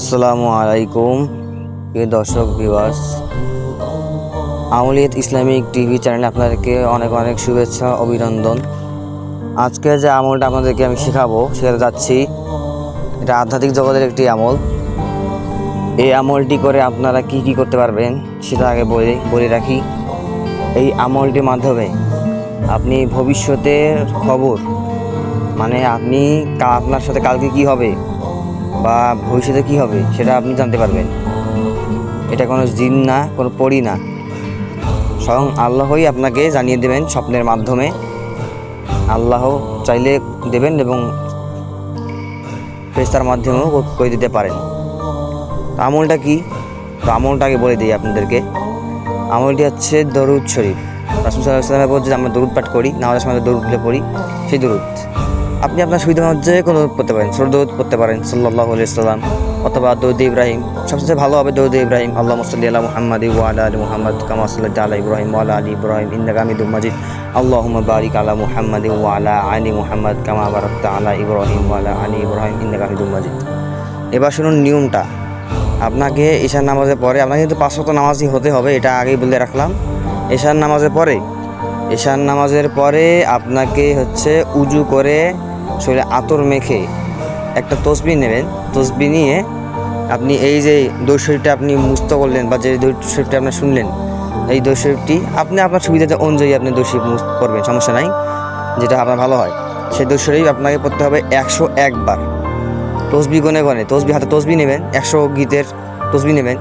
আসসালামু আলাইকুম, প্রিয় দর্শক ভিউয়ার্স আমলিয়ত ইসলামিক টিভি চ্যানেলে আপনাদেরকে অনেক অনেক শুভেচ্ছা, অভিনন্দন। আজকে যে আমলটা আপনাদেরকে আমি শেখাবো শেখাতে যাচ্ছি। এটা আধ্যাত্মিক জগতের একটি আমল। এই আমলটি করে আপনারা কি কি করতে পারবেন, সেটা আগে বলে বলে রাখি। এই আমলটির মাধ্যমে আপনি ভবিষ্যতের খবর মানে আপনি আপনার সাথে কালকে কি হবে বা ভবিষ্যতে কি হবে সেটা আপনি জানতে পারবেন। এটা কোনো জিন না, কোনো পড়ি না। স্বয়ং আল্লাহই আপনাকে জানিয়ে দেবেন স্বপ্নের মাধ্যমে। আল্লাহ চাইলে দেবেন এবং ফেস্তার মাধ্যমেও করে দিতে পারেন। আমলটা কি? তো আমলটা আগে বলে দিই আপনাদেরকে। আমলটি হচ্ছে দরুদ শরীফ। রাসুল সাল্লাহ সাল্লামের বলছে যে আমরা দরুদ পাঠ করি, নামাজের সময় দরুদ পড়ি, সেই দরুদ। আপনি আপনার সুবিধা মতো যে কোনো দরুদ পড়তে পারেন ছোট দরুদ পড়তে পারেন সাল্লাহ সাল্লাম অথবা দৌদ ইব্রাহিম, সবচেয়ে ভালো হবে দৌদ ইব্রাহিম আল্লাহ মুসল্লি আল্লাহ মুহাম্মদ ওয়ালা আলী মুহাম্মদ, কামা সাল্লাহ ইব্রাহিম ওয়ালা আলী ইব্রাহিম ইন্দাক আমিদুল মাজিদ আল্লাহ বারিক আলা মুহাম্মদ ওয়ালা আলী মুহাম্মদ, কামা বারাকতা আলা ইব্রাহিম ওয়ালা আলী ইব্রাহিম ইন্দাক আমিদুল মাজিদ। এবার শুনুন নিয়মটা। আপনাকে ঈশান নামাজের পরে, আপনাকে কিন্তু পাঁচশত নামাজই হতে হবে, এটা আগেই বলে রাখলাম। ঈশান নামাজের পরে ঈশান নামাজের পরে আপনাকে হচ্ছে উজু করে শরীরে আতর মেখে একটা তসবি নেবেন। তসবি নিয়ে আপনি এই যে দৈ শরীরটা আপনি মুস্ত করলেন বা যে দৈ শরীরটা আপনি শুনলেন, এই দৈ শরীরটি আপনি আপনার সুবিধাতে অনুযায়ী আপনি দৈ শরীফ মুস্ত করবেন, সমস্যা নাই, যেটা আপনার ভালো হয়। সেই দৈ শরীফ আপনাকে পড়তে হবে একশো একবার তসবি গনে গনে, তসবি হাতে তসবি নেবেন, একশো গীতের তসবি নেবেন।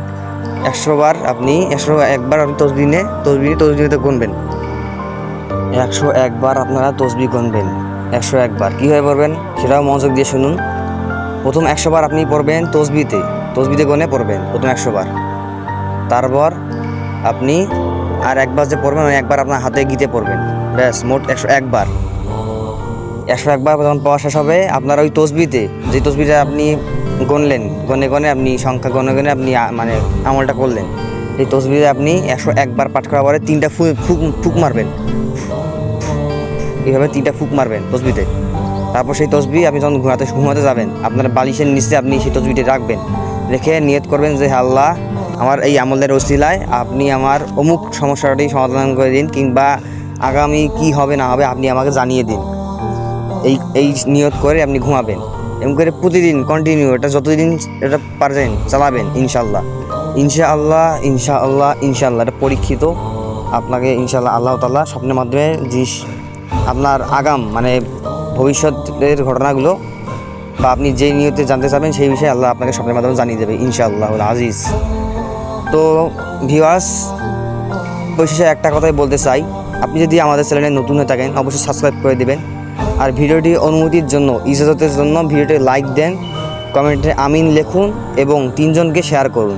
একশো বার আপনি একশো একবার আপনি তসবি নিয়ে তসবি নিয়ে তসবিতে গুনবেন। একশো একবার আপনারা তসবি গুনবেন। একশো একবার কীভাবে পড়বেন? সেটাও মনোযোগ দিয়ে শুনুন। প্রথম একশো বার আপনি পড়বেন তসবিতে। তসবিতে গনে পড়বেন প্রথম একশো বার। তারপর আপনি আর একবার যে পড়বেন, ওই একবার আপনার হাতে গিতে পড়বেন। ব্যাস, মোট একশো একবার একশো একবার যখন পাওয়া শেষ হবে, আপনার ওই তসবিতে, যে তসবিটা আপনি গণলেন গনে গনে আপনি সংখ্যা গনে গনে আপনি মানে আমলটা করলেন। এই তসবিতে আপনি একশো একবার পাঠ করার পরে তিনটা ফুক ফুক মারবেন। এইভাবে তিনটা ফুক মারবেন তসবিতে। তারপর সেই তসবি আপনি যখন ঘুমাতে ঘুমাতে যাবেন, আপনার বালিশের নিচে আপনি সেই তসবিটি রাখবেন। রেখে নিয়ত করবেন যে "হে আল্লাহ, আমার এই আমলের ওসিলায় আপনি আমার অমুক সমস্যাটি সমাধান করে দিন কিংবা আগামী কি হবে, না হবে আপনি আমাকে জানিয়ে দিন। এই এই নিয়ত করে আপনি ঘুমাবেন। এমন করে প্রতিদিন কন্টিনিউ এটা যতদিন এটা পারবেন, চালাবেন ইনশাল্লাহ ইনশাআল্লাহ ইনশাআল্লাহ ইনশাআল্লাহ। এটা পরীক্ষিত। আপনাকে ইনশাআল্লাহ আল্লাহ তাল্লাহ স্বপ্নের মাধ্যমে জিনিস, আপনার আগাম মানে ভবিষ্যতের ঘটনাগুলো বা আপনি যেই নিয়তে জানতে চাবেন সেই বিষয়ে আল্লাহ আপনাকে স্বপ্নের মাধ্যমে জানিয়ে দেবে, ইনশাআল্লাহ আজিজ। তো ভিওয়ার্স পরিশেষে একটা কথাই বলতে চাই। আপনি যদি আমাদের চ্যানেলে নতুন হয়ে থাকেন, অবশ্যই সাবস্ক্রাইব করে দিবেন। আর ভিডিওটি অনুমতির জন্য, ইজাজতের জন্য ভিডিওটি লাইক দেন কমেন্টে আমিন লিখুন এবং তিনজনকে শেয়ার করুন।